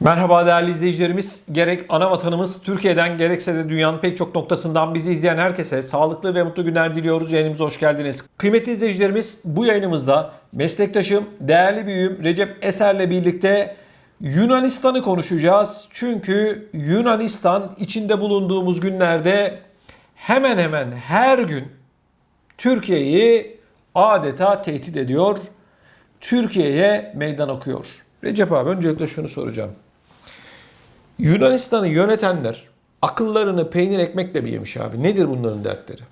Merhaba değerli izleyicilerimiz. Gerek ana vatanımız Türkiye'den gerekse de dünyanın pek çok noktasından bizi izleyen herkese sağlıklı ve mutlu günler diliyoruz. Yayınımıza hoş geldiniz. Kıymetli izleyicilerimiz bu yayınımızda meslektaşım, değerli büyüğüm Recep Eser'le birlikte Yunanistan'ı konuşacağız. Çünkü Yunanistan içinde bulunduğumuz günlerde hemen hemen her gün Türkiye'yi adeta tehdit ediyor. Türkiye'ye meydan okuyor. Recep abi öncelikle şunu soracağım. Yunanistan'ı yönetenler akıllarını peynir ekmekle mi yemiş abi? Nedir bunların dertleri?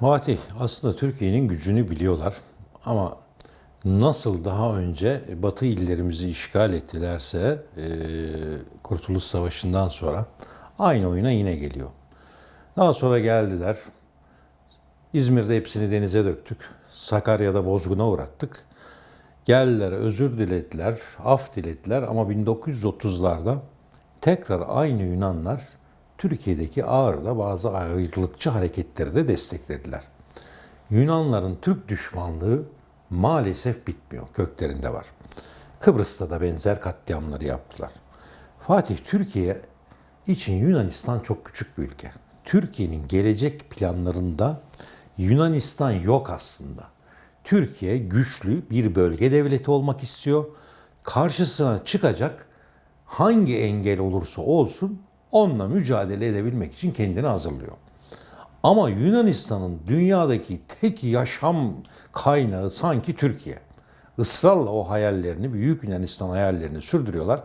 Fatih aslında Türkiye'nin gücünü biliyorlar ama nasıl daha önce Batı illerimizi işgal ettilerse e, Kurtuluş Savaşı'ndan sonra aynı oyuna yine geliyor. Daha sonra geldiler. İzmir'de hepsini denize döktük. Sakarya'da bozguna uğrattık. Geldiler, özür dilediler, af dilediler ama 1930'larda tekrar aynı Yunanlar Türkiye'deki ağırla bazı ayrılıkçı hareketleri de desteklediler. Yunanların Türk düşmanlığı maalesef bitmiyor, köklerinde var. Kıbrıs'ta da benzer katliamları yaptılar. Fatih Türkiye için Yunanistan çok küçük bir ülke. Türkiye'nin gelecek planlarında Yunanistan yok aslında. Türkiye güçlü bir bölge devleti olmak istiyor. Karşısına çıkacak hangi engel olursa olsun onunla mücadele edebilmek için kendini hazırlıyor. Ama Yunanistan'ın dünyadaki tek yaşam kaynağı sanki Türkiye. Israrla o hayallerini, Büyük Yunanistan hayallerini sürdürüyorlar.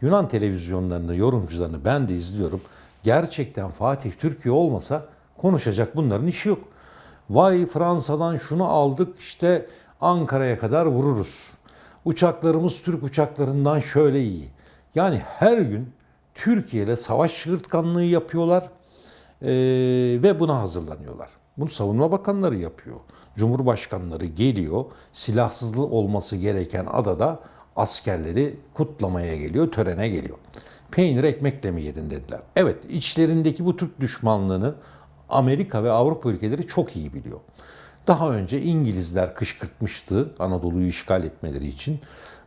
Yunan televizyonlarını, yorumcularını ben de izliyorum. Gerçekten Fatih Türkiye olmasa konuşacak bunların işi yok. Vay Fransa'dan şunu aldık işte Ankara'ya kadar vururuz. Uçaklarımız Türk uçaklarından şöyle iyi. Yani her gün Türkiye ile savaş çığırtkanlığı yapıyorlar eee, ve buna hazırlanıyorlar. Bunu savunma bakanları yapıyor. Cumhurbaşkanları geliyor, silahsızlığı olması gereken adada askerleri kutlamaya geliyor, törene geliyor. Peynir ekmekle mi yedin dediler. Evet, içlerindeki bu Türk düşmanlığını Amerika ve Avrupa ülkeleri çok iyi biliyor. Daha önce İngilizler kışkırtmıştı Anadolu'yu işgal etmeleri için.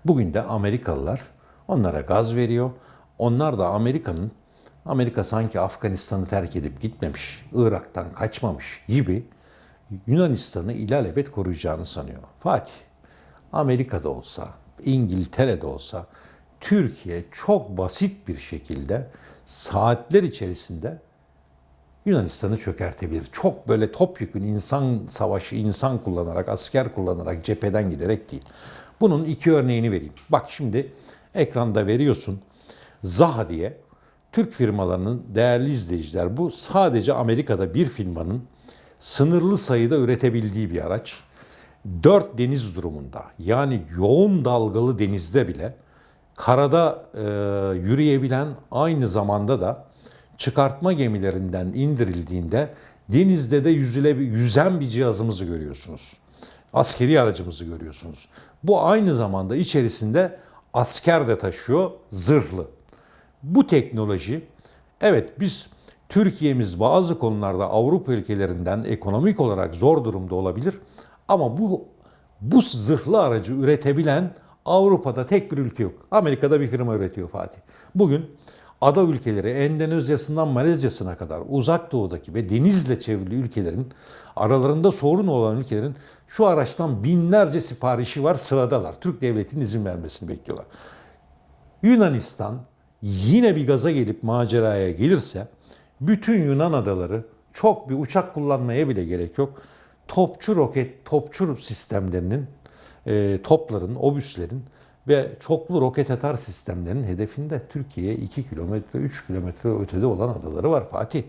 Bugün de Amerikalılar onlara gaz veriyor. Onlar da Amerika'nın Amerika sanki Afganistan'ı terk edip gitmemiş, Irak'tan kaçmamış gibi Yunanistan'ı ilelebet koruyacağını sanıyor. Fatih, Amerika'da olsa, İngiltere'de olsa Türkiye çok basit bir şekilde saatler içerisinde Yunanistan'ı çökertebilir. Çok böyle topyekun insan savaşı, insan kullanarak, asker kullanarak, cepheden giderek değil. Bunun iki örneğini vereyim. Bak şimdi ekranda veriyorsun. Zaha diye Türk firmalarının değerli izleyiciler bu sadece Amerika'da bir firmanın sınırlı sayıda üretebildiği bir araç. Dört deniz durumunda yani yoğun dalgalı denizde bile karada e, yürüyebilen aynı zamanda da çıkartma gemilerinden indirildiğinde denizde de yüzüle, yüzen bir cihazımızı görüyorsunuz. Askeri aracımızı görüyorsunuz. Bu aynı zamanda içerisinde asker de taşıyor, zırhlı. Bu teknoloji, evet biz Türkiye'miz bazı konularda Avrupa ülkelerinden ekonomik olarak zor durumda olabilir ama bu bu zırhlı aracı üretebilen Avrupa'da tek bir ülke yok. Amerika'da bir firma üretiyor Fatih. Bugün ada ülkeleri Endonezya'sından Malezya'sına kadar uzak doğudaki ve denizle çevrili ülkelerin aralarında sorun olan ülkelerin şu araçtan binlerce siparişi var sıradalar. Türk devletinin izin vermesini bekliyorlar. Yunanistan yine bir gaza gelip maceraya gelirse bütün Yunan adaları çok bir uçak kullanmaya bile gerek yok. Topçu roket, topçu sistemlerinin, e, topların, obüslerin ve çoklu roket atar sistemlerinin hedefinde Türkiye 2 kilometre, 3 kilometre ötede olan adaları var Fatih.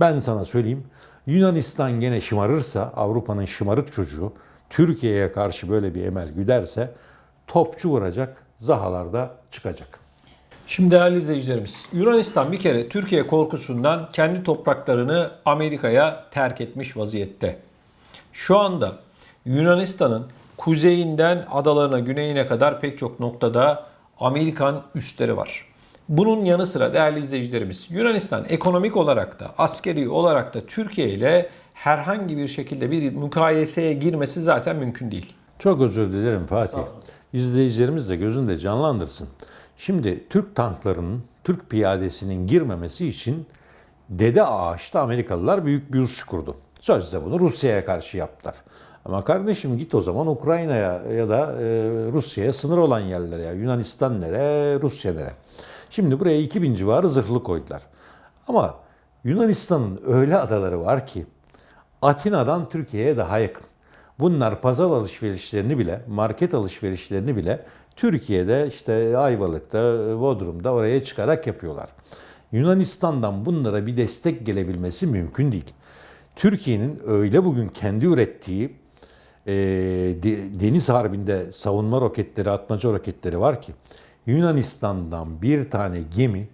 Ben sana söyleyeyim Yunanistan gene şımarırsa, Avrupa'nın şımarık çocuğu Türkiye'ye karşı böyle bir emel güderse topçu vuracak, zahalarda çıkacak. Şimdi değerli izleyicilerimiz, Yunanistan bir kere Türkiye korkusundan kendi topraklarını Amerika'ya terk etmiş vaziyette. Şu anda Yunanistan'ın kuzeyinden adalarına, güneyine kadar pek çok noktada Amerikan üsleri var. Bunun yanı sıra değerli izleyicilerimiz, Yunanistan ekonomik olarak da, askeri olarak da Türkiye ile herhangi bir şekilde bir mukayeseye girmesi zaten mümkün değil. Çok özür dilerim Fatih. İzleyicilerimiz de gözünde canlandırsın. Şimdi Türk tanklarının, Türk piyadesinin girmemesi için Dede Ağaç'ta Amerikalılar büyük bir üs kurdu. Sözde bunu Rusya'ya karşı yaptılar. Ama kardeşim git o zaman Ukrayna'ya ya da e, Rusya'ya sınır olan yerlere ya Yunanistan nere, Rusya nere. Şimdi buraya 2000 civarı zırhlı koydular. Ama Yunanistan'ın öyle adaları var ki Atina'dan Türkiye'ye daha yakın. Bunlar pazar alışverişlerini bile, market alışverişlerini bile Türkiye'de işte Ayvalık'ta, Bodrum'da oraya çıkarak yapıyorlar. Yunanistan'dan bunlara bir destek gelebilmesi mümkün değil. Türkiye'nin öyle bugün kendi ürettiği e, de- deniz harbinde savunma roketleri, atmaca roketleri var ki Yunanistan'dan bir tane gemi,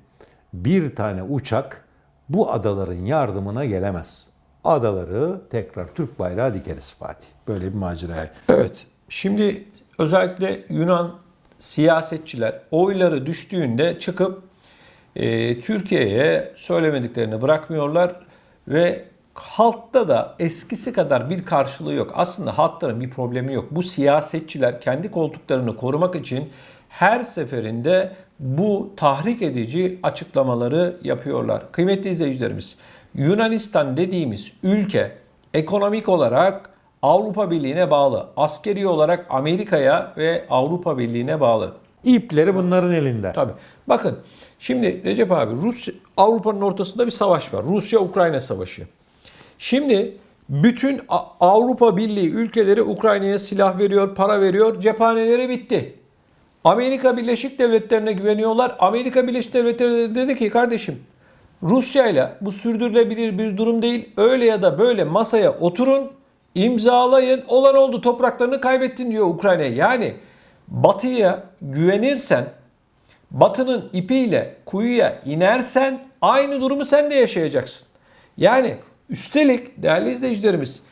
bir tane uçak bu adaların yardımına gelemez. Adaları tekrar Türk bayrağı dikeriz Fatih. Böyle bir maceraya. Evet. Şimdi özellikle Yunan siyasetçiler oyları düştüğünde çıkıp e, Türkiye'ye söylemediklerini bırakmıyorlar ve halkta da eskisi kadar bir karşılığı yok. Aslında halkların bir problemi yok. Bu siyasetçiler kendi koltuklarını korumak için her seferinde bu tahrik edici açıklamaları yapıyorlar. Kıymetli izleyicilerimiz, Yunanistan dediğimiz ülke ekonomik olarak Avrupa Birliği'ne bağlı. Askeri olarak Amerika'ya ve Avrupa Birliği'ne bağlı. İpleri bunların elinde. Tabii. Bakın şimdi Recep abi Rus Avrupa'nın ortasında bir savaş var. Rusya-Ukrayna savaşı. Şimdi bütün Avrupa Birliği ülkeleri Ukrayna'ya silah veriyor, para veriyor. Cephaneleri bitti. Amerika Birleşik Devletleri'ne güveniyorlar. Amerika Birleşik Devletleri de dedi ki kardeşim Rusya ile bu sürdürülebilir bir durum değil. Öyle ya da böyle masaya oturun, imzalayın. Olan oldu topraklarını kaybettin diyor Ukrayna'ya. Yani Batı'ya güvenirsen, Batı'nın ipiyle kuyuya inersen aynı durumu sen de yaşayacaksın. Yani üstelik değerli izleyicilerimiz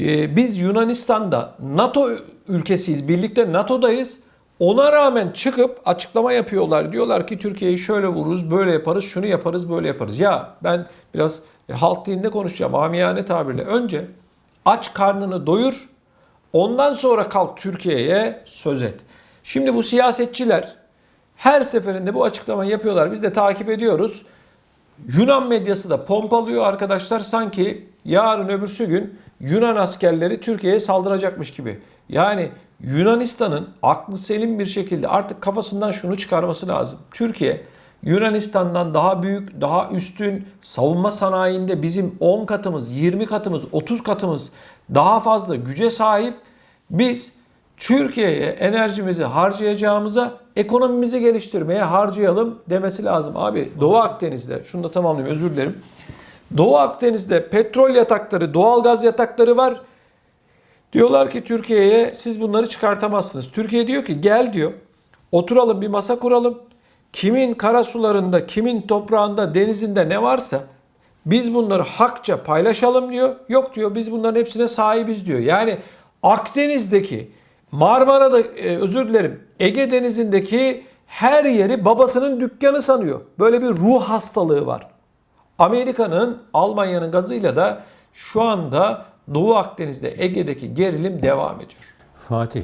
e, biz Yunanistan'da NATO ülkesiyiz, birlikte NATO'dayız. Ona rağmen çıkıp açıklama yapıyorlar. Diyorlar ki Türkiye'yi şöyle vururuz, böyle yaparız, şunu yaparız, böyle yaparız. Ya ben biraz e, halk dilinde konuşacağım amiyane tabirle. Önce aç karnını doyur, ondan sonra kalk Türkiye'ye söz et. Şimdi bu siyasetçiler her seferinde bu açıklamayı yapıyorlar. Biz de takip ediyoruz. Yunan medyası da pompalıyor arkadaşlar sanki yarın öbürsü gün Yunan askerleri Türkiye'ye saldıracakmış gibi. Yani Yunanistan'ın aklı selim bir şekilde artık kafasından şunu çıkarması lazım. Türkiye Yunanistan'dan daha büyük, daha üstün savunma sanayinde bizim 10 katımız, 20 katımız, 30 katımız daha fazla güce sahip. Biz Türkiye'ye enerjimizi harcayacağımıza ekonomimizi geliştirmeye harcayalım demesi lazım. Abi Doğu Akdeniz'de, şunu da tamamlayayım özür dilerim. Doğu Akdeniz'de petrol yatakları, doğal gaz yatakları var. Diyorlar ki Türkiye'ye siz bunları çıkartamazsınız. Türkiye diyor ki gel diyor. Oturalım bir masa kuralım. Kimin karasularında, kimin toprağında, denizinde ne varsa biz bunları hakça paylaşalım diyor. Yok diyor biz bunların hepsine sahibiz diyor. Yani Akdeniz'deki, Marmara'da e, özür dilerim Ege Denizi'ndeki her yeri babasının dükkanı sanıyor. Böyle bir ruh hastalığı var. Amerika'nın, Almanya'nın gazıyla da şu anda Doğu Akdeniz'de Ege'deki gerilim devam ediyor. Fatih,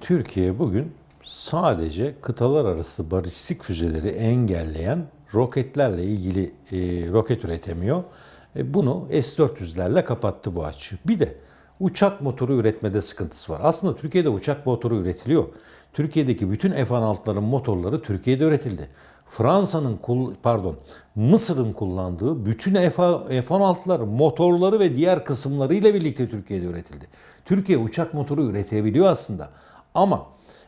Türkiye bugün sadece kıtalar arası balistik füzeleri engelleyen roketlerle ilgili e, roket üretemiyor. E, bunu S-400'lerle kapattı bu açığı. Bir de uçak motoru üretmede sıkıntısı var. Aslında Türkiye'de uçak motoru üretiliyor. Türkiye'deki bütün F-16'ların motorları Türkiye'de üretildi. Fransa'nın pardon Mısır'ın kullandığı bütün F- F-16'lar motorları ve diğer kısımlarıyla birlikte Türkiye'de üretildi. Türkiye uçak motoru üretebiliyor aslında. Ama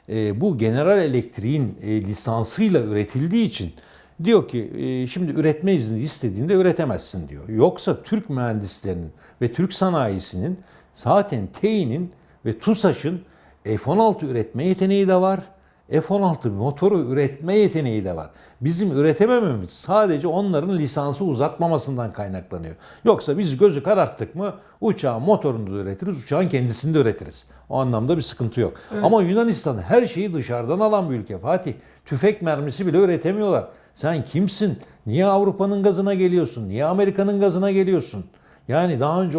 e, bu General Electric'in e, lisansıyla üretildiği için diyor ki e, şimdi üretme izni istediğinde üretemezsin diyor. Yoksa Türk mühendislerinin ve Türk sanayisinin zaten TEİ'nin ve TUSAŞ'ın F-16 üretme yeteneği de var. F-16 motoru üretme yeteneği de var. Bizim üretemememiz sadece onların lisansı uzatmamasından kaynaklanıyor. Yoksa biz gözü kararttık mı uçağın motorunu da üretiriz, uçağın kendisini de üretiriz. O anlamda bir sıkıntı yok. Ama Yunanistan her şeyi dışarıdan alan bir ülke Fatih. Tüfek mermisi bile üretemiyorlar. Sen kimsin? Niye Avrupa'nın gazına geliyorsun? Niye Amerika'nın gazına geliyorsun? Yani daha önce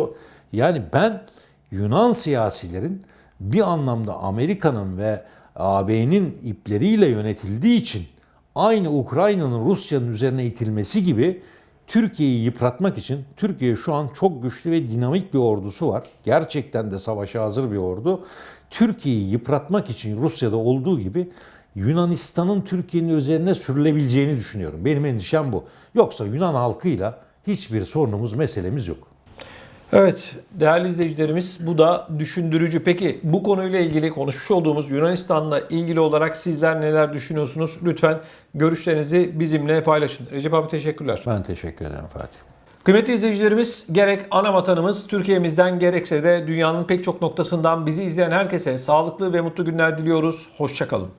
yani ben Yunan siyasilerin bir anlamda Amerika'nın ve AB'nin ipleriyle yönetildiği için aynı Ukrayna'nın Rusya'nın üzerine itilmesi gibi Türkiye'yi yıpratmak için Türkiye şu an çok güçlü ve dinamik bir ordusu var. Gerçekten de savaşa hazır bir ordu. Türkiye'yi yıpratmak için Rusya'da olduğu gibi Yunanistan'ın Türkiye'nin üzerine sürülebileceğini düşünüyorum. Benim endişem bu. Yoksa Yunan halkıyla hiçbir sorunumuz, meselemiz yok. Evet değerli izleyicilerimiz bu da düşündürücü. Peki bu konuyla ilgili konuşmuş olduğumuz Yunanistan'la ilgili olarak sizler neler düşünüyorsunuz? Lütfen görüşlerinizi bizimle paylaşın. Recep abi teşekkürler. Ben teşekkür ederim Fatih. Kıymetli izleyicilerimiz gerek ana vatanımız Türkiye'mizden gerekse de dünyanın pek çok noktasından bizi izleyen herkese sağlıklı ve mutlu günler diliyoruz. Hoşçakalın.